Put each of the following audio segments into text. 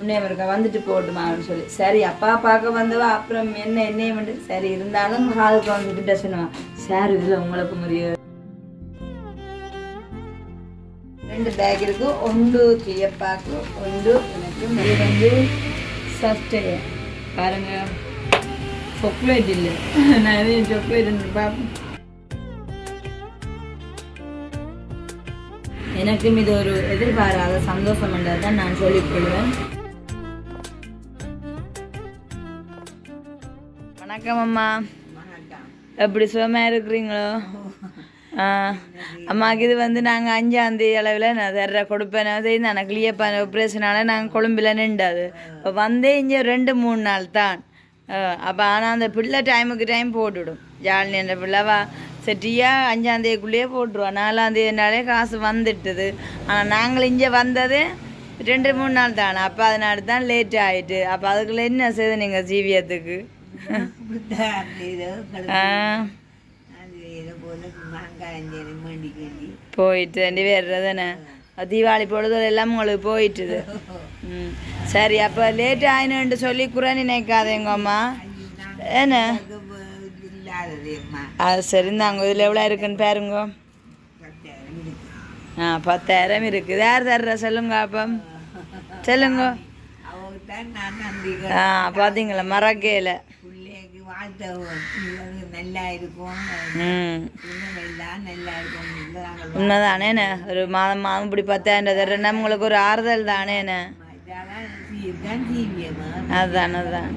உன்னையும் இருக்கா வந்துட்டு போட்டுமான்னு சொல்லி. சரி அப்பா பார்க்க வந்தவா அப்புறம் என்ன என்னைய வந்து சரி இருந்தாலும் ஹாலுக்கு வந்துக்கிட்ட சொன்னவா சார் இதில் உங்களுக்கு முடியும் ரெண்டு பேக் இருக்கு. ஒன்று கிளியப்பாக்கு ஒன்று எனக்கு இது வந்து சஸ்டே பாருங்க. சாக்லேட் இல்லை. நான் எதையும் சாக்லேட் பார்ப்பேன். எனக்கும் இது ஒரு எதிர்பாராத சந்தோஷம் என்றதை தான் நான் சொல்லிக் வணக்கம் அம்மா. எப்படி சுகமாக இருக்கிறீங்களோ? ஆ அம்மாவுக்கு இது வந்து நாங்கள் அஞ்சாந்தேதி அளவில் நான் தர்ற கொடுப்பேன். செய்து எனக்கு கிளியப்பான ஆப்ரேஷனால் நாங்கள் கொழும்பில் நின்றாது. இப்போ வந்தே இங்கே ரெண்டு மூணு நாள் தான். அப்போ ஆனால் அந்த பிள்ளை டைமுக்கு டைம் போட்டுவிடும் ஜாலினி அந்த பிள்ளைவா செட்டியாக அஞ்சாந்தேதிக்குள்ளேயே போட்டுருவோம் நாலாந்தேதினாலே காசு வந்துட்டுது. ஆனால் நாங்கள் இங்கே வந்தது ரெண்டு மூணு நாள் தானே. அப்போ அதனால தான் லேட் ஆகிட்டு அப்போ அதுக்குள்ளே என்ன செய்யுது நீங்கள் ஜீவியத்துக்கு? போயிட்டு ரெண்டு பேர் தானே தீபாவளி பொழுது எல்லாம் உங்களுக்கு போயிட்டுது ம் சரி அப்போ லேட் ஆயினுன்ட்டு சொல்லி குறை நினைக்காதேங்க அம்மா என்ன அது சரி இந்தாங்க இதில் எவ்வளோ இருக்குன்னு பாருங்க ஆ பத்தாயிரம் இருக்குது யார் தர்ற சொல்லுங்க அப்போ சொல்லுங்க ஆ பார்த்தீங்களா மறக்கையில் வாழ்த்தவும் நல்லா இருக்கும் உண்மைதானேண்ணே ஒரு மாதம் மாதம் இப்படி பத்தாயிரம் தர்றேன்னா உங்களுக்கு ஒரு ஆறுதல் தான் அதான் அதான்.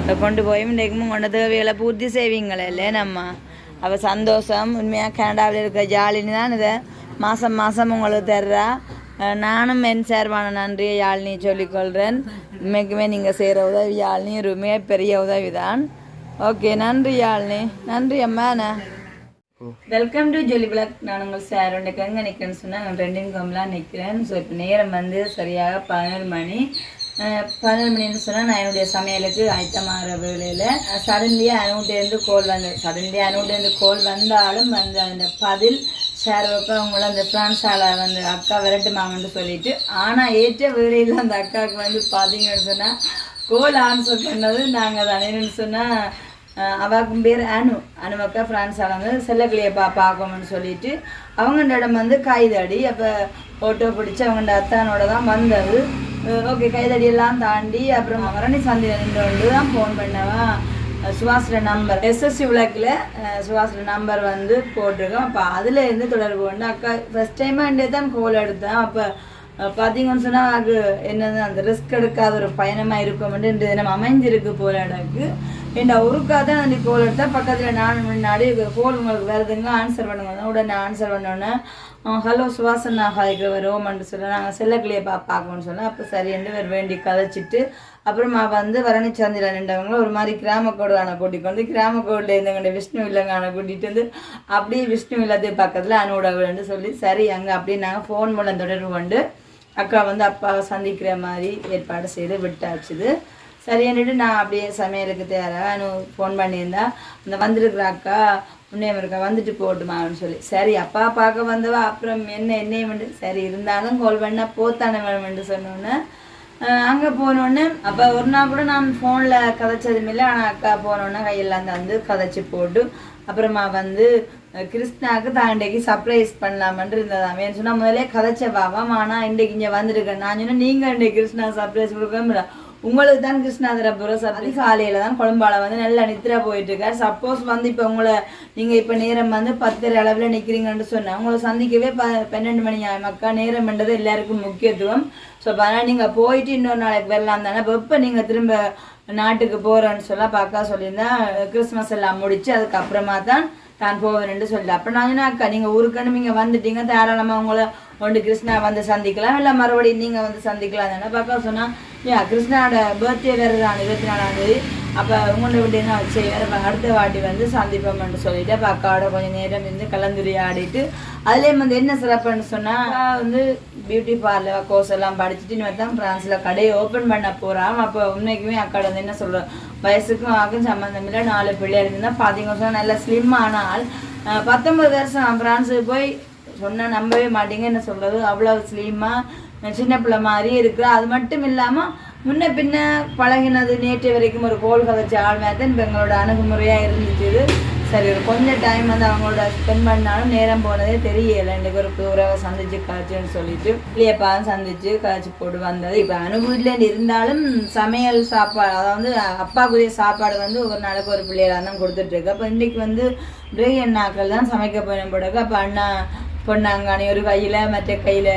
இப்போ கொண்டு போய் இன்றைக்கும் கொண்ட தேவைகளை பூர்த்தி செய்வீங்களே இல்லை நம்ம? அவள் சந்தோஷம் உண்மையாக கனடாவில் இருக்க ஜாலினி தான் இதை மாதம் மாதம் உங்களுக்கு தர்றா. நானும் என் சேர்வான நன்றியை யாழ்னி சொல்லிக்கொள்கிறேன் உண்மைக்குமே நீங்கள் செய்கிற உதவி யாழ்னி ஒரு பெரிய உதவி தான் ஓகே நன்றி யாழ்னி. நன்றி அம்மாண்ணே வெல்கம் டு ஜொலி பிளாக் நான் உங்கள் சார் ரெண்டு எங்கே நிற்கிறேன்னு சொன்னால் நான் ரெண்டின் கம்லாம் நிற்கிறேன் ஸோ இப்போ நேரம் வந்து சரியாக பதினொரு மணி. பதினொரு மணின்னு சொன்னால் நான் என்னுடைய சமையலுக்கு ஆயத்தமாகிற வேலையில் சடன்லியாக அனுகிட்டேருந்து கோல் வந்து சடன்லியாக அனுகிட்டேருந்து கோல் வந்தாலும் வந்து அந்த பதில் சார் அப்போ அவங்கள அந்த ஃப்ரான்ஸால் வந்து அக்கா விரட்டுமாங்கன்னு சொல்லிட்டு ஆனால் ஏற்ற வேலையில் அந்த அக்காவுக்கு வந்து பார்த்தீங்கன்னு சொன்னால் கோல் ஆன்சர் பண்ணது நாங்கள் தானேன்னு சொன்னால் அஹ் அவாக்கும் பேர் அனு. அனுவக்கா ஃப்ரான்ஸால் வந்து செல்லக்கிளியை பா பார்க்கணும்னு சொல்லிட்டு அவங்கண்ட இடம் வந்து கைதடி. அப்போ ஃபோட்டோ பிடிச்சி அவங்கண்ட அத்தானோட தான் வந்தது. ஓகே கைதடி தாண்டி அப்புறம் மரணி சந்தி நின்று தான் ஃபோன் பண்ணவா? அஹ் நம்பர் எஸ்எஸ்சி விளக்கில் சுபாஷோட நம்பர் வந்து போட்டிருக்கோம். அப்போ அதில் இருந்து தொடர்பு கொண்டு அக்கா ஃபஸ்ட் டைமாக தான் கோல் எடுத்தேன். அப்போ பார்த்தீங்கன்னு சொன்னால் அது என்னது அந்த ரிஸ்க் எடுக்காத ஒரு பயணமாக இருக்கும்னு இந்த தினம் அமைஞ்சிருக்கு போல எனக்கு. ஏண்டா ஒருக்கா தான் அந்த கோல் எடுத்தால் பக்கத்தில் நான் முன்னாடி கோல் உங்களுக்கு வருதுங்க ஆன்சர் பண்ணுங்க உடனே ஆன்சர் பண்ணோன்னே ஹலோ சுவாசன் ஹாய்க்கு வருவோம்னு சொல்ல நாங்கள் செல்லக்கிளியை பா பார்க்கணும்னு சொன்னேன். அப்போ சரி ரெண்டு பேர் வேண்டி கதைச்சிட்டு அப்புறமா வந்து வரணி நின்றவங்கள ஒரு மாதிரி கிராம கோடான கூட்டிகிட்டு வந்து கிராம கோடில் இருந்தவங்க விஷ்ணு இல்லங்கான கூட்டிகிட்டு வந்து அப்படியே விஷ்ணு இல்லத்து பக்கத்தில் அனுவிட சொல்லி சரி அங்கே அப்படியே நாங்கள் ஃபோன் மூலம் தொடர்பு கொண்டு அக்கா வந்து அப்பாவை சந்திக்கிற மாதிரி ஏற்பாடு செய்து விட்டாச்சுது சரின்னுட்டு நான் அப்படியே சமையலுக்கு தேவைன்னு ஃபோன் பண்ணியிருந்தா அந்த வந்திருக்கிற அக்கா உன்னையும் இருக்கா வந்துட்டு போட்டுமான்னு சொல்லி. சரி அப்பா பார்க்க வந்தவா? அப்புறம் என்ன என்னையும் சரி இருந்தாலும் கோல் பண்ணால் போத்தானே வேணும்னு சொன்னோன்னே அங்கே போனோடனே அப்போ ஒரு நாள் கூட நான் ஃபோனில் கதைச்சதும் இல்லை. ஆனால் அக்கா போனோடனே கையெல்லாம் தந்து கதைச்சி போட்டு அப்புறமா வந்து அஹ், கிருஷ்ணாவுக்கு தாண்டைக்கு சர்ப்ரைஸ் பண்ணலாமன்ட்டு இருந்ததாம். ஏன்னு சொன்னால் முதலே கதைச்ச பாவம் ஆனால் இன்றைக்கு இங்கே வந்திருக்கேன். நான் சொன்னேன் நீங்கள் இன்றைக்கு கிருஷ்ணா சர்ப்ரைஸ் கொடுக்க உங்களுக்கு தான் கிருஷ்ணாந்திர புரஸ் அப்படி காலையில் தான் குழம்பால வந்து நல்லா நித்திரா போயிட்டு இருக்கார் சப்போஸ் வந்து இப்போ உங்களை நீங்கள் இப்போ நேரம் வந்து பத்தரை அளவில் நிற்கிறீங்கன்னு சொன்னேன் உங்களை சந்திக்கவே ப பன்னெண்டு மணி மக்கா நேரம்ன்றது எல்லாருக்கும் முக்கியத்துவம். ஸோ அதனால் நீங்கள் போயிட்டு இன்னொரு நாளைக்கு வரலாம் தானே. இப்போ எப்போ நீங்கள் திரும்ப நாட்டுக்கு போகிறேன்னு சொல்ல பார்க்க சொல்லியிருந்தேன் கிறிஸ்மஸ் எல்லாம் முடிச்சு அதுக்கப்புறமா தான் தான் போவேன்னு சொல்லி அப்போ நான் என்ன அக்கா நீங்கள் ஊருக்குன்னு நீங்கள் வந்துட்டீங்க தாராளமாக உங்களை ஒன்று கிருஷ்ணா வந்து சந்திக்கலாம். இல்லை மறுபடியும் நீங்கள் வந்து சந்திக்கலாம் தானே. பார்க்க சொன்னால் ஏன் கிருஷ்ணாவோட பர்த்டே வேறு தான் இருபத்தி நாலாம் தேதி. அப்போ உங்களை விட்டு என்ன வச்சு வேறு அடுத்த வாட்டி வந்து சந்திப்போம்னு சொல்லிட்டு அப்போ அக்காவோட கொஞ்சம் நேரம் இருந்து கலந்துரையாடிட்டு அதுலேயும் வந்து என்ன சிறப்புன்னு சொன்னால் வந்து பியூட்டி பார்லர் கோர்ஸ் எல்லாம் படிச்சுட்டு இனிமேல் தான் ஃப்ரான்ஸில் கடையை ஓப்பன் பண்ண போகிறான் அப்போ உண்மைக்குமே அக்கா வந்து என்ன சொல்கிறோம் வயசுக்கும் ஆக்கும் சம்மந்தம் இல்லை நாலு பிள்ளைகள் இருந்தால் பார்த்தீங்க சொன்னால் நல்ல ஸ்லிம் ஆனால் பத்தொன்பது வருஷம் ஃப்ரான்ஸுக்கு போய் சொன்னால் நம்பவே மாட்டீங்க என்ன சொல்கிறது அவ்வளோ ஸ்லீமாக சின்ன பிள்ளை மாதிரி இருக்குது அது மட்டும் இல்லாமல் முன்ன பின்ன பழகினது நேற்று வரைக்கும் ஒரு கோல் கதைச்ச ஆள் மேத்தன் இப்போ எங்களோட அணுகுமுறையாக இருந்துச்சு. சரி ஒரு கொஞ்சம் டைம் வந்து அவங்களோட ஸ்பெண்ட் பண்ணாலும் நேரம் போனதே தெரியல. இன்றைக்கு ஒரு உறவை சந்திச்சு காய்ச்சுன்னு சொல்லிட்டு பிள்ளையப்பாவும் சந்திச்சு காய்ச்சி போட்டு வந்தது. இப்போ அனுபவத்தில் இருந்தாலும் சமையல் சாப்பாடு அதாவது அப்பாக்குரிய சாப்பாடு வந்து ஒரு நாளைக்கு ஒரு பிள்ளைகளாக தான் கொடுத்துட்ருக்கு அப்போ இன்றைக்கு வந்து பிரேக் நாக்கள் தான் சமைக்க போயிடும் போடுக்கு அப்போ அண்ணா பொண்ணாங்கானி ஒரு கையில் மற்ற கையில்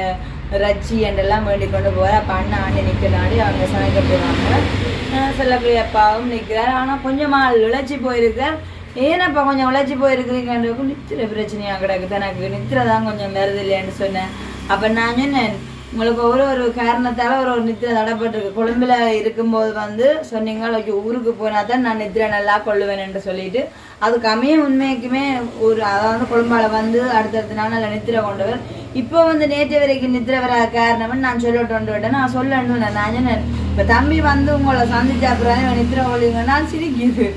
ரச்சி என்றெல்லாம் வேண்டி கொண்டு போகிற அப்போ அண்ணா ஆண்டி நிற்கிறாடி அவங்க சமைக்க போயிடுவாங்க சில அப்பாவும் நிற்கிறார் ஆனால் கொஞ்சமாக உழைச்சி போயிருக்கார். ஏன்னப்பா கொஞ்சம் உழைச்சி போயிருக்கிறீங்கன்றதுக்கு நித்திர பிரச்சனையாக கிடக்கு தனக்கு நித்திரை தான் கொஞ்சம் வருது இல்லையான்னு சொன்னேன். அப்போ நான் சொன்னேன் உங்களுக்கு ஒரு ஒரு காரணத்தால் ஒரு ஒரு நித்திரை தடைப்பட்டிருக்கு. கொழும்புல இருக்கும்போது வந்து சொன்னீங்க ஓகே ஊருக்கு போனால் தான் நான் நித்திரை நல்லா கொள்ளுவேன் சொல்லிட்டு. அதுக்கு அமைய உண்மைக்குமே ஒரு அதாவது கொழும்பால வந்து அடுத்தடுத்த நாள் நல்ல நித்திரை கொண்டவர் இப்போ வந்து நேற்று வரைக்கும் நித்திரை வராத காரணம்னு நான் சொல்லிட்டு விட்டேன். நான் சொல்லணும் நான் சொன்னேன் இப்போ தம்பி வந்து உங்களை சந்திச்சா அப்புறம் நித்திரை கொள்ளுங்க நான் சிரிக்குது.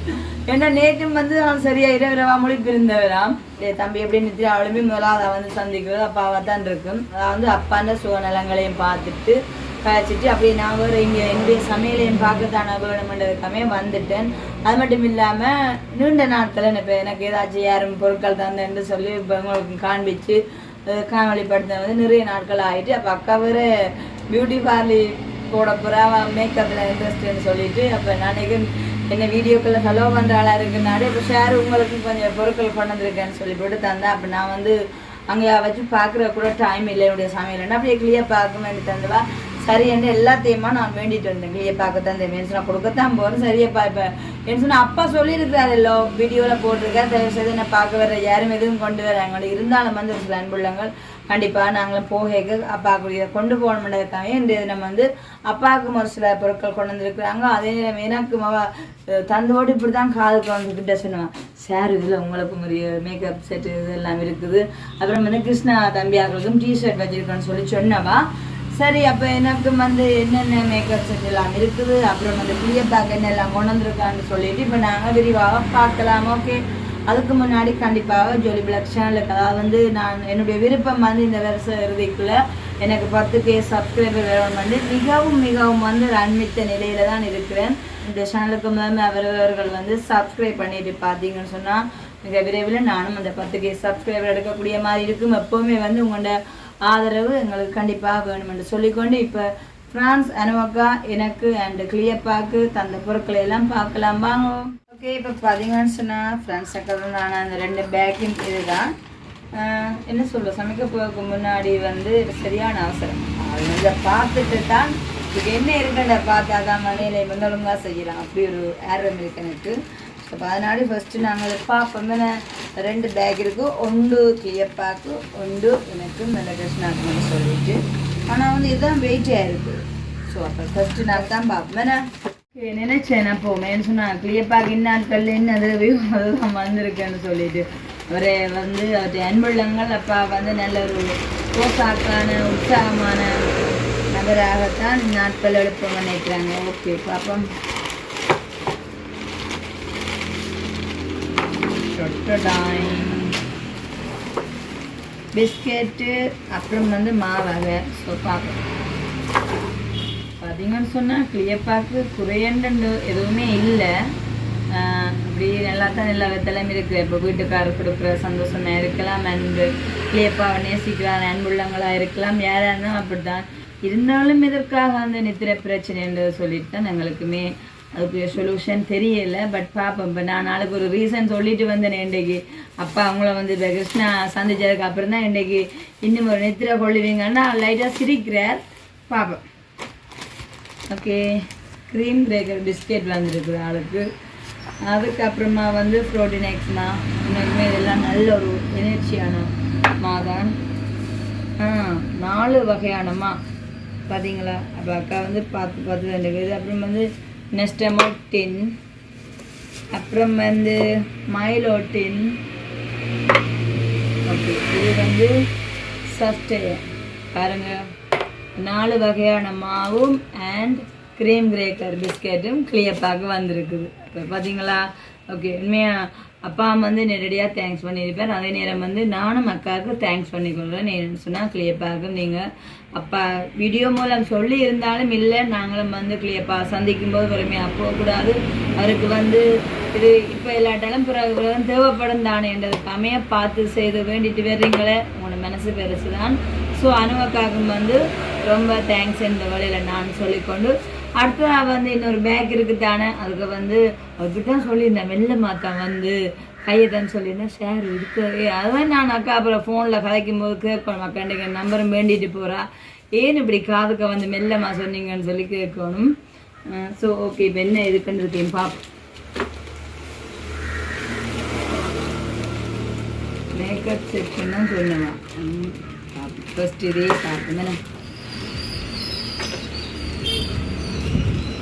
ஏன்னா நேற்றும் வந்து நான் சரியா இரவிரவா முழிப்பு இருந்தவராம். தம்பி எப்படி நிறுத்தி அவளுமே முதலாவது வந்து சந்திக்கிறது அப்பாவாக தான் இருக்கும். அதாவது அப்பாண்ட சுகநலங்களையும் பார்த்துட்டு கழிச்சிட்டு அப்படியே நான் வேறு இங்கே என்னுடைய சமையலையும் பார்க்கத்தான வேணுமென்றதுக்காமே வந்துட்டேன். அது மட்டும் இல்லாமல் நீண்ட நாட்கள் இப்போ எனக்கு ஏதாச்சும் யாரும் பொருட்கள் தந்தேன்னு சொல்லி இப்போ உங்களுக்கு காண்பிச்சு அஹ் வந்து நிறைய நாட்கள் ஆகிட்டு அப்போ அக்கா வேறு பியூட்டி பார்லி போட போகிறா மேக்கப்பில் இன்ட்ரெஸ்ட்னு சொல்லிட்டு அப்போ நான் என்ன வீடியோக்குள்ளே செலவு பண்ணுற ஆளாக இருக்குனாலே இப்போ ஷேர் உங்களுக்கு கொஞ்சம் பொருட்கள் கொண்டு வந்திருக்கேன்னு சொல்லி போட்டு தந்தேன். அப்போ நான் வந்து அங்கே வச்சு பார்க்குற கூட டைம் இல்லை என்னுடைய சமையல். அப்படியே கிளியர் பார்க்க வேண்டி சரி என்று எல்லாத்தையுமா நான் வேண்டிட்டு வந்தேன். கிளியர் பார்க்க தந்தேன் மீன்ஸ் நான் கொடுக்கத்தான் போகிறேன் சரியாப்பா இப்போ என்ன சொன்னால் அப்பா சொல்லியிருக்கிறாரல்லோ வீடியோவில் போட்டிருக்கேன். தயவு செய்து என்ன பார்க்க வர யாரும் எதுவும் கொண்டு வராங்க இருந்தாலும் வந்து ஒரு சில அன்புள்ளங்கள். கண்டிப்பாக நாங்களும் போகைக்கு அப்பாவுக்கு இதை கொண்டு போகணுன்றதுக்காக இந்த நம்ம வந்து அப்பாவுக்கும் ஒரு சில பொருட்கள் கொண்டு வந்திருக்கிறாங்க. அதே நேரம் எனக்கு மவ தந்தோடு இப்படி தான் காதுக்கு வந்துக்கிட்ட சொன்னேன். சார் இதில் உங்களுக்கும் ஒரு மேக்கப் செட்டு இதெல்லாம் இருக்குது. அப்புறம் வந்து கிருஷ்ணா தம்பியாக்களுக்கும் டிஷர்ட் வச்சிருக்கேன்னு சொல்லி சொன்னவா. சரி அப்போ எனக்கு வந்து என்னென்ன மேக்கப் செட் எல்லாம் இருக்குது? அப்புறம் அந்த கிளியர் பேக் என்னெல்லாம் கொண்டு வந்திருக்கான்னு சொல்லிட்டு இப்போ நாங்கள் விரிவாக பார்க்கலாம் ஓகே அதுக்கு முன்னாடி கண்டிப்பாக ஜோலி பிளாக் சேனலுக்கு அதாவது வந்து நான் என்னுடைய விருப்பம் வந்து இந்த வருஷ இறுதிக்குள்ள எனக்கு பத்து கே சப்ஸ்கிரைபர் வேணும் வந்து மிகவும் மிகவும் வந்து ரன்மித்த நிலையில தான் இருக்கிறேன். இந்த சேனலுக்கு முதல்ல அவரவர்கள் வந்து சப்ஸ்கிரைப் பண்ணிட்டு பார்த்தீங்கன்னு சொன்னால் மிக விரைவில் நானும் அந்த பத்து கே சப்ஸ்கிரைபர் எடுக்கக்கூடிய மாதிரி இருக்கும். எப்போவுமே வந்து உங்களோட ஆதரவு எங்களுக்கு கண்டிப்பாக வேணும் என்று சொல்லிக்கொண்டு இப்போ ஃப்ரான்ஸ் அனுவக்கா எனக்கு அண்ட் கிளியப்பாக்கு தந்த பொருட்களை எல்லாம் பார்க்கலாம். வாங்க. ஓகே இப்போ பார்த்தீங்கன்னு சொன்னால் ஃப்ரெண்ட்ஸ் அக்கா நான் அந்த ரெண்டு பேக்கிங் இதுதான். என்ன சொல்ல சமைக்க போகிறதுக்கு முன்னாடி வந்து சரியான அவசரம். அது இதை பார்த்துட்டு தான் இதுக்கு என்ன இருக்குன்ற பார்த்தா தான் மனையில வந்து ஒழுங்காக செய்யலாம். அப்படி ஒரு ஆர்வம் இருக்கு எனக்கு. ஸோ அதனால ஃபஸ்ட்டு நாங்கள் பார்ப்போம். தானே ரெண்டு பேக் இருக்கும் ஒன்று கிளியப்பாக்கு ஒன்று எனக்கு நல்ல கிருஷ்ணாக்குன்னு சொல்லிட்டு. ஆனால் வந்து இதுதான் வெயிட்டாக இருக்குது ஸோ அப்போ ஃபஸ்ட்டு நான் தான் பார்ப்போம் ஏன்னா நினைச்சேன் நான் போமேன்னு சொன்னா கிளியப்பாக்கு இந்நாட்கள் என்ன தேவையோ அதுதான் வந்திருக்கேன்னு சொல்லிட்டு. அவரே வந்து அவருடைய அன்புள்ளங்கள் அப்பா வந்து நல்ல ஒரு போசாக்கான உற்சாகமான நபராகத்தான் நாட்கள் எழுப்ப நினைக்கிறாங்க. ஓகே பாப்போம் பிஸ்கெட்டு அப்புறம் வந்து மாவகை. ஸோ பார்ப்போம் பார்த்தீங்கன்னு சொன்னால் கிளியப்பாக்கு குறையண்டு எதுவுமே இல்லை. அப்படி நல்லா தான் எல்லா விதத்திலும் இருக்குது இப்போ வீட்டுக்காரர் கொடுக்குற சந்தோஷமாக இருக்கலாம் அன்பு. கிளியப்பாவை நேசிக்கலாம் அன்புள்ளங்களாக இருக்கலாம் யாராக இருந்தாலும் அப்படி தான் இருந்தாலும் இதற்காக அந்த நித்திர பிரச்சனைன்றது சொல்லிட்டு தான் எங்களுக்குமே அதுக்கு சொல்யூஷன் தெரியல பட் பார்ப்போம் இப்போ நான் நாளைக்கு ஒரு ரீசன் சொல்லிட்டு வந்தேன் இன்றைக்கு அப்பா அவங்கள வந்து இப்போ கிருஷ்ணா சந்திச்சதுக்கு அப்புறம் தான் இன்றைக்கு இன்னும் ஒரு நித்திரை கொள்ளுவீங்கன்னா லைட்டாக சிரிக்கிறார். பார்ப்போம் ஓகே க்ரீம் பிரேக்கர் பிஸ்கெட் வந்துருக்குது ஆளுக்கு. அதுக்கப்புறமா வந்து ப்ரோட்டீன் எக்ஸ்மா இன்னுமே இதெல்லாம் நல்ல ஒரு எனர்ஜியான மாதான். ஆ நாலு வகையானமா பார்த்தீங்களா அப்போ அக்கா வந்து பார்த்து பார்த்து தான் இருக்குது அப்புறம் வந்து நெஸ்டமோட்டின் அப்புறம் வந்து மைலோட்டின். ஓகே இது வந்து சஸ்டே பாருங்க. நாலு வகையான மாவும் அண்ட் க்ரீம் கிரேக்கர் பிஸ்கெட்டும் கிளியப்பாக வந்திருக்குது. இப்போ பார்த்தீங்களா ஓகே உண்மையாக அப்பா அம்மா வந்து நேரடியாக தேங்க்ஸ் பண்ணியிருப்பேன் அதே நேரம் வந்து நானும் அக்காவுக்கு தேங்க்ஸ் பண்ணிக்கொள்கிறேன் ஏன்னு சொன்னால் கிளியப்பாக நீங்கள் அப்பா வீடியோ மூலம் சொல்லி இருந்தாலும் இல்லை. நாங்களும் வந்து கிளியப்பா சந்திக்கும் போது பொறுமையாக போகக்கூடாது. அவருக்கு வந்து இது இப்போ இல்லாட்டாலும் பிறகு தேவைப்படும் தானே. என்றது அமைய பார்த்து செய்து வேண்டிட்டு வர்றீங்களே. உங்களோட மனசு பெருசு தான் ஸோ அனுவக்காகும் வந்து ரொம்ப தேங்க்ஸ் இந்த வழியில் நான் சொல்லிக்கொண்டு அடுத்ததாக வந்து இன்னொரு பேக் இருக்குது தானே அதுக்கு வந்து அவர்கிட்ட சொல்லியிருந்தேன். மெல்ல மாத்தா வந்து கையை தான் சொல்லியிருந்தேன் ஷேர் இருக்கு அதான் நான் அக்கா அப்புறம் ஃபோனில் கதைக்கும் போது கேட்கணும் அக்காண்டிங்க நம்பரும் வேண்டிட்டு போகிறா ஏன் இப்படி காதுக்க வந்து மெல்லம்மா சொன்னீங்கன்னு சொல்லி கேட்கணும். ஸோ ஓகே இப்போ என்ன இருக்குன்னு இருக்கேன் பாப்போம். மேக்கப் செக்ஷன் தான் சொன்னவா ஃபர்ஸ்ட் இதே பார்ப்போம் தானே?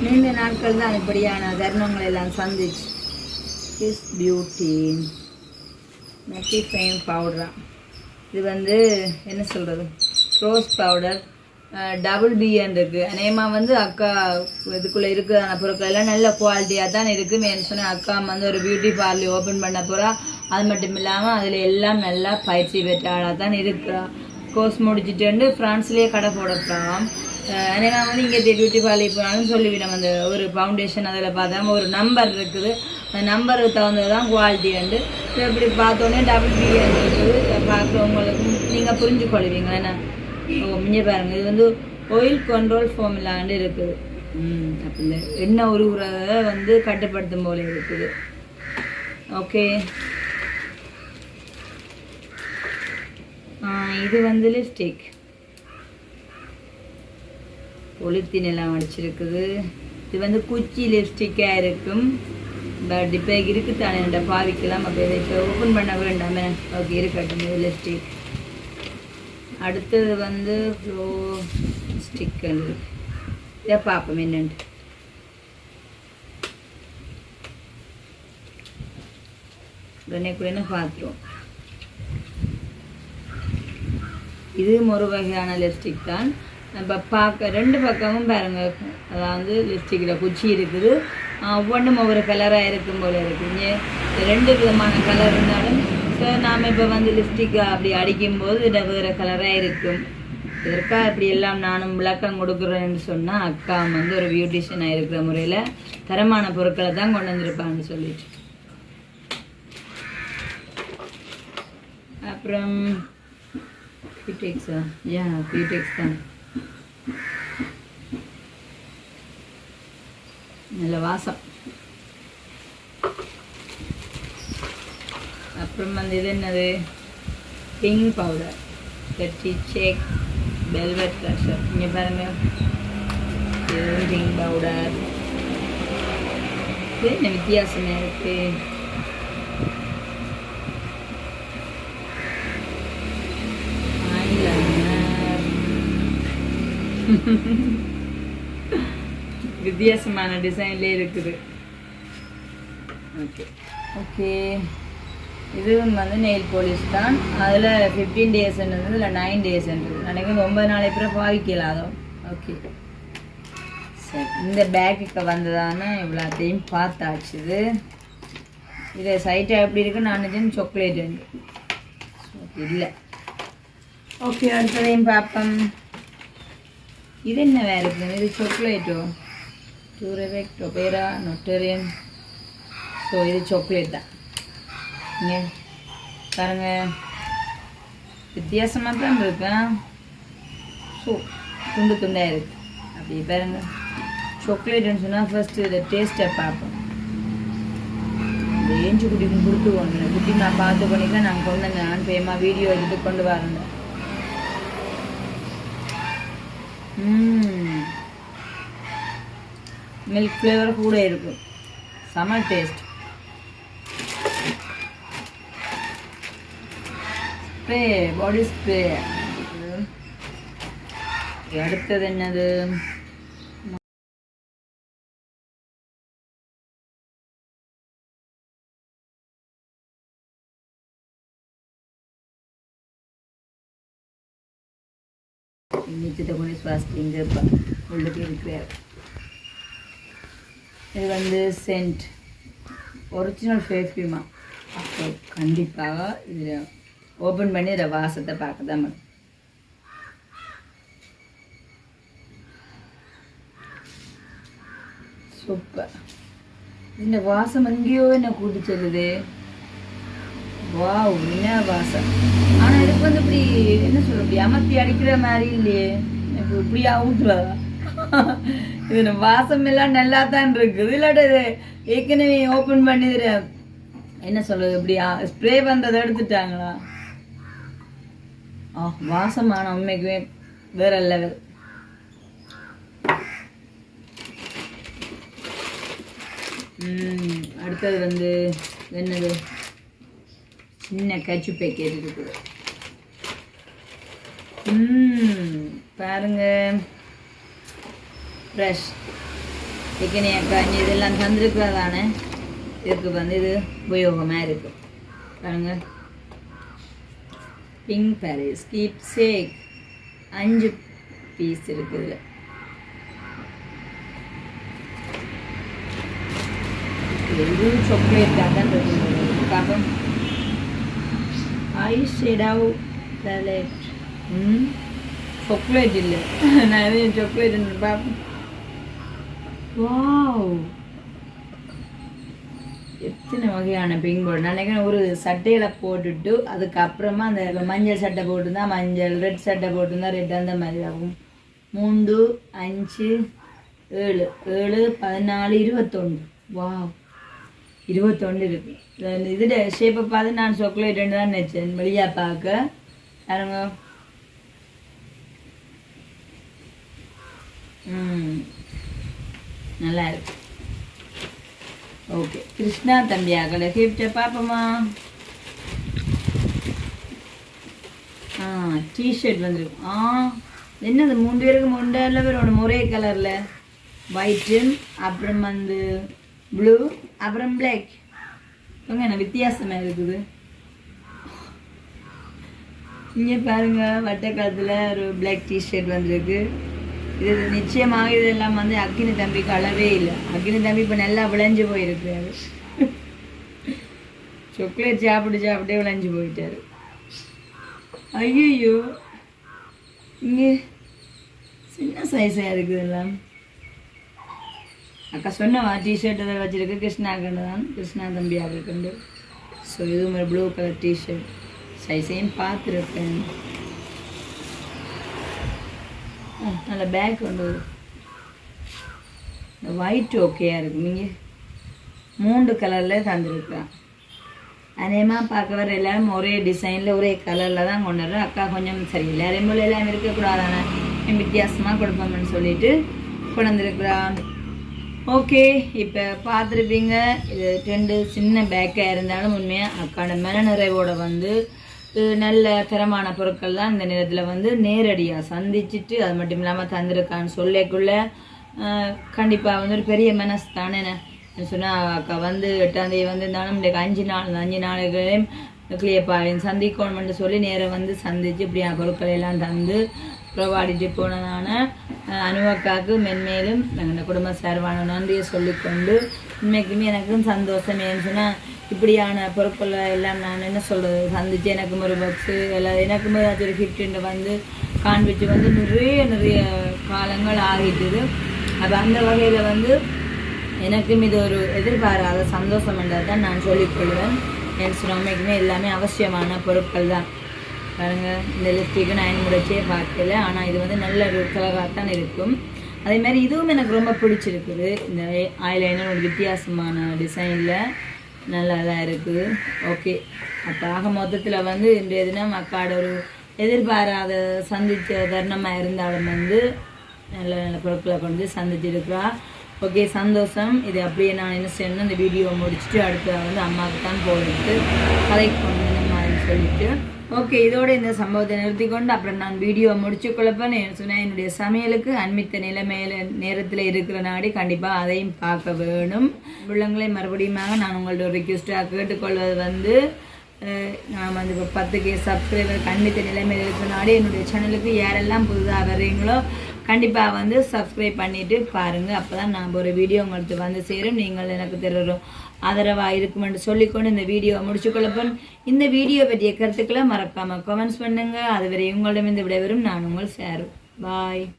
நீண்ட நாட்கள் தான் இப்படியான தருணங்களை எல்லாம் சந்திச்சு. கிஸ் பியூட்டி மெட்டிஃபைன் பவுடரா இது வந்து என்ன சொல்கிறது ரோஸ் பவுடர் டபுள் பிஎன் இருக்குது அநேகமாக வந்து அக்கா இதுக்குள்ளே இருக்குதான பொருட்கள் எல்லாம் நல்ல குவாலிட்டியாக தான் இருக்குது மேன் சொன்ன அக்கா வந்து ஒரு பியூட்டி பார்லர் ஓப்பன் பண்ண போகிறா அது மட்டும் இல்லாமல் அதில் எல்லாம் நல்லா பயிற்சி பெற்ற ஆளாக தான் இருக்கிறா கோர்ஸ் முடிச்சுட்டு வந்து ஃப்ரான்ஸ்லேயே கடை போடலாம் அநேகமாக வந்து இங்கே பியூட்டி பார்லர் போனாலும் சொல்லிவிடும் அந்த ஒரு ஃபவுண்டேஷன் அதில் பார்த்தா ஒரு நம்பர் இருக்குது. நம்பருக்கு தகுந்தது தான் குவாலிட்டி வந்து இப்போ இப்படி பார்த்தோன்னே டபுள் பிஎன் இருக்குது. நீங்கள் புரிஞ்சு கொள்வீங்க என்ன? ஓ மிஞ்ச பாருங்கள் இது வந்து ஆயில் கண்ட்ரோல் ஃபார்முலாண்டு இருக்குது. ம் அப்படி இல்லை எண்ணெய் உருகுறத வந்து கட்டுப்படுத்தும் போல இருக்குது. ஓகே இது வந்து லிப்ஸ்டிக் பொலித்தீன் எல்லாம் அடிச்சிருக்குது இது வந்து குச்சி லிப்ஸ்டிக்காக இருக்கும். பட் இப்போ இருக்கு தானே பாவிக்கலாம் அப்போ இதை ஓப்பன் பண்ண வேண்டாமே. ஓகே இருக்கட்டும் இது லிப்ஸ்டிக் அடுத்தது வந்து ஃப்ளோ ஸ்டிக் இதை பார்ப்போம் என்னென்ட்டு. உடனே கூட பார்த்துருவோம். இது ஒரு வகையான லிப்ஸ்டிக் தான். நம்ம பார்க்க ரெண்டு பக்கமும் பாருங்கள் அதாவது லிப்ஸ்டிக்கில் குச்சி இருக்குது. ஒவ்வொன்றும் ஒவ்வொரு கலராக இருக்கும் போல இருக்குங்க ரெண்டு விதமான கலர் இருந்தாலும் ஸோ நாம் இப்போ வந்து லிப்ஸ்டிக் அப்படி அடிக்கும்போது வேறு கலராக இருக்கும். இதற்காக இப்படி எல்லாம் நானும் விளக்கம் கொடுக்குறேன்னு சொன்னால் அக்கா வந்து ஒரு பியூட்டிஷியனாக இருக்கிற முறையில் தரமான பொருட்களை தான் கொண்டு வந்திருப்பான்னு சொல்லிட்டு அப்புறம் பியூடெக்ஸா யா பியூடெக்ஸ் தான். நல்ல வாசம். அப்புறம் வந்து இது என்னது? பிங்க் பவுடர் கட்டி சேக் வெல்வெட் க்ரஷர் இங்கே பாருங்க. பிங்க் பவுடர் இது என்ன வித்தியாசமே இருக்குது eyeliner. வித்தியாசமான டிசைன்லேயே இருக்குது. ஓகே ஓகே இதுவும் வந்து நெயில் பாலிஷ் தான். அதில் ஃபிஃப்டீன் டேஸ் இருந்தது இல்லை நைன் டேஸ் இருந்தது நினைக்கிறேன் ஒன்பது நாளை அப்புறம் பாவிக்கலாம் அதோ. ஓகே சரி இந்த பேக்குக்கு வந்ததான இவ்வளோத்தையும் பார்த்தாச்சு இது. சைட்டாக எப்படி இருக்கு? நான் சாக்லேட் இல்லை. ஓகே அடுத்ததையும் பார்ப்போம். இது என்ன வேறு? இருக்குது இது சாக்லேட்டோ டூரவேக் டொபேரா நொட்டேரியன் ஸோ இது சாக்லேட் தான் இங்கே பாருங்க வித்தியாசமாக தான் இருக்கேன் ஸோ துண்டு துண்டாக இருக்கு அப்படி பாருங்க சாக்லேட்னு சொன்னால் ஃபஸ்ட்டு இதை டேஸ்ட்டை பார்ப்போம் இந்த ஏஞ்சு குட்டிக்கு கொடுத்து ஒன்று குட்டி நான் பார்த்து பண்ணிக்க நாங்கள் கொண்டு வந்தேன் நான் பேமா வீடியோ எடுத்து கொண்டு வரேன் மில்க் ஃப்ளேவர் கூட இருக்கும் செம டேஸ்ட் ஸ்ப்ரே பாடி ஸ்ப்ரே அடுத்தது என்னது? நீச்சத்தை கொண்டு சுவாசிங்க இங்கே உள்ளுக்கு இருக்கிறார் இது வந்து சென்ட் ஒரிஜினல் ஃபேஃப்யூமா அப்போ கண்டிப்பாக இதில் ஓப்பன் பண்ணி இதை வாசத்தை பார்க்க தான் சூப்பர் இந்த வாசம் எங்கேயோ என்ன கூட்டி செல்லுது வா என்ன வாசம்? ஆனால் எனக்கு வந்து இப்படி என்ன சொல்ல முடியும் அமர்த்தி அடிக்கிற மாதிரி இல்லையே. எனக்கு இப்படியா ஊற்றுவாதா இது வாசம் எல்லாம் நல்லா தான் இருக்குது. இல்லாட்ட இது ஏற்கனவே ஓப்பன் பண்ணி என்ன சொல்றது இப்படியா ஸ்ப்ரே பண்றதை எடுத்துட்டாங்களா? ஆ வாசமான உண்மைக்குமே வேற லெவல் அடுத்தது வந்து என்னது? சின்ன கச்சு பேக்கெட் இருக்குது பாருங்க. ப்ரஷ் சிக்கனி அக்கா இனி இதெல்லாம் தந்திருக்கிறதானே? இதுக்கு வந்து இது உபயோகமாக இருக்குது பாருங்க. பிங்க் பாரிஸ் கீப் சேக் அஞ்சு பீஸ் இருக்குது இது சாக்லேட் தான் இருக்குது பாப்போம். ஐ ஷேடாவ் சாக்லேட் ம்? சாக்லேட் இல்லை. நான் எதுவும் சாக்லேட் பார்ப்பேன் வாவ். எத்தனை வகையான பிங்க் போர்டு நான் நினைக்கிறேன் ஒரு சட்டையில போட்டுட்டு அதுக்கப்புறமா அந்த மஞ்சள் சட்டை போட்டிருந்தா மஞ்சள் ரெட் சட்டை போட்டிருந்தா ரெட் அந்த மாதிரி ஆகும். மூன்று அஞ்சு ஏழு. ஏழு பதினாலு இருபத்தொன்று. வாவ். இருபத்தொன்று இருக்குது இதில் ஷேப்பை பார்த்து நான் சாக்லேட் தான் நினச்சேன். வெளியா பார்க்க. யாருங்க ம். நல்லா இருக்கு ஓகே. கிருஷ்ணா தம்பி அகல கிஃப்டை பார்ப்போமா ஆ டிஷர்ட் வந்துருக்கும் ஆ என்னது மூணு பேருக்கு மூணு பேர் ஒன்று ஒரே கலரில் ஒயிட்டு அப்புறம் வந்து ப்ளூ அப்புறம் பிளாக் இவங்க என்ன வித்தியாசமாக இருக்குது? இங்கே பாருங்கள் வட்டக்காலத்தில் ஒரு பிளாக் டிஷர்ட் வந்திருக்கு. இது நிச்சயமாக இதெல்லாம் வந்து அக்னி தம்பிக்கு அளவே இல்லை. அக்னி தம்பி இப்போ நல்லா விளைஞ்சு போயிருக்கிறாரு சாக்லேட் சாப்பிட்டு சாப்பிட்டே விளைஞ்சு போயிட்டாரு. ஐயோ இங்கே சின்ன சைஸாக இருக்குது எல்லாம். அக்கா சொன்னவா டிஷர்ட் அதை கிருஷ்ணா கண்டு தான். கிருஷ்ணா தம்பி அவருக்குண்டு ஸோ இதுவும் ஒரு ப்ளூ கலர் டிஷர்ட் சைஸையும் பார்த்துருப்பேன் ஆ, நல்ல பேக் கொண்டு வரும். இந்த ஒயிட் ஓகேயா இருக்கு. நீங்கள் மூன்று கலரில் தந்துருக்கான் அதேமாக பார்க்க வர எல்லாரும் ஒரே டிசைனில் ஒரே கலரில் தான் கொண்டு வரோம் அக்கா கொஞ்சம் சரி எல்லாரையும் போல் எல்லாம் இருக்கக்கூடாதானே வித்தியாசமாக கொடுப்போம்னு சொல்லிட்டு கொண்டு ஓகே இப்போ பார்த்துருப்பீங்க இது ரெண்டு சின்ன பேக்காக இருந்தாலும் உண்மையாக அக்கான மன நிறைவோடு வந்து நல்ல தரமான பொருட்கள் தான் இந்த நேரத்தில் வந்து நேரடியாக சந்திச்சுட்டு அது மட்டும் இல்லாமல் தந்திருக்கான்னு சொல்லக்குள்ள கண்டிப்பாக வந்து ஒரு பெரிய மனசு தானே சொன்னால் அக்கா வந்து எட்டாந்தேதி வந்திருந்தாலும் இன்றைக்கு அஞ்சு நாள் அஞ்சு நாளைகளையும் கிளியப்பாவையும் சந்திக்கணும்னு சொல்லி நேரம் வந்து சந்திச்சு இப்படி பொருட்களை எல்லாம் தந்து புறவாடிட்டு போனதான அனுவக்காவுக்கு மென்மேலும் எங்கள் குடும்ப சார்பான நன்றியை சொல்லிக்கொண்டு இன்றைக்குமே எனக்கும் சந்தோஷம். ஏன்னு சொன்னால் இப்படியான பொருட்களை எல்லாம் நான் என்ன சொல்கிறது சந்திச்சு எனக்கும் ஒரு பக்ஸு எல்லாம் எனக்கும் ஏதாச்சும் ஒரு கிஃப்ட்டு வந்து காண்பிச்சு வந்து நிறைய நிறைய காலங்கள் ஆகிட்டுது. அப்போ அந்த வகையில் வந்து எனக்கும் இது ஒரு எதிர்பாராத சந்தோஷம் என்றால் தான் நான் சொல்லிக்கொள்வேன் என் உண்மைக்குமே எல்லாமே அவசியமான பொருட்கள் தான். பாருங்க இந்த லிப்ஸ்டிக்கு நான் முடிச்சே பார்க்கல. ஆனால் இது வந்து நல்ல ஒரு கலராக தான் இருக்கும். அதே மாதிரி இதுவும் எனக்கு ரொம்ப பிடிச்சிருக்குது. இந்த ஐலைனர் ஒரு வித்தியாசமான டிசைனில் நல்லா தான் இருக்குது ஓகே அப்பாக மொத்தத்தில் வந்து இன்றைய தினம் அக்காட ஒரு எதிர்பாராத சந்தித்த தருணமாக இருந்தாலும் வந்து நல்ல நல்ல பொருட்களை கொண்டு சந்திச்சிருக்கிறா. ஓகே சந்தோஷம். இது அப்படியே நான் என்ன செய்யணும் இந்த வீடியோ முடிச்சுட்டு அடுத்து வந்து அம்மாவுக்கு தான் போயிட்டு கதைக்கு கொண்டு சொல்லிட்டு ஓகே இதோட இந்த சம்பவத்தை நிறுத்தி கொண்டு அப்புறம் நான் வீடியோ முடிச்சு குழப்பேன் சொன்னேன் என்னுடைய சமையலுக்கு அண்மித்த நிலைமையில நேரத்தில் இருக்கிற நாடி கண்டிப்பாக அதையும் பார்க்க வேணும். உள்ளங்களை மறுபடியுமாக நான் உங்களோட ஒரு ரிக்வெஸ்ட்டாக கேட்டுக்கொள்வது வந்து நாம் நான் வந்து இப்போ பத்து கே சப்ஸ்கிரைபர் கண்டித்த நிலைமையில் இருக்கிறனாடி என்னுடைய சேனலுக்கு யாரெல்லாம் புதுதாக வர்றீங்களோ கண்டிப்பாக வந்து சப்ஸ்கிரைப் பண்ணிவிட்டு பாருங்கள் அப்போ தான் நான் ஒரு வீடியோ உங்களுக்கு வந்து சேரும். நீங்கள் எனக்கு தரும் ஆதரவாக இருக்குமென்று சொல்லிக்கொண்டு இந்த வீடியோவை முடிச்சுக்கொள்ளப்போன் இந்த வீடியோ பற்றிய கருத்துக்களை மறக்காமல் கமெண்ட்ஸ் பண்ணுங்கள் அதுவரை உங்களிடமிருந்து விடைபெறும். நான் உங்கள் சேரும் பாய்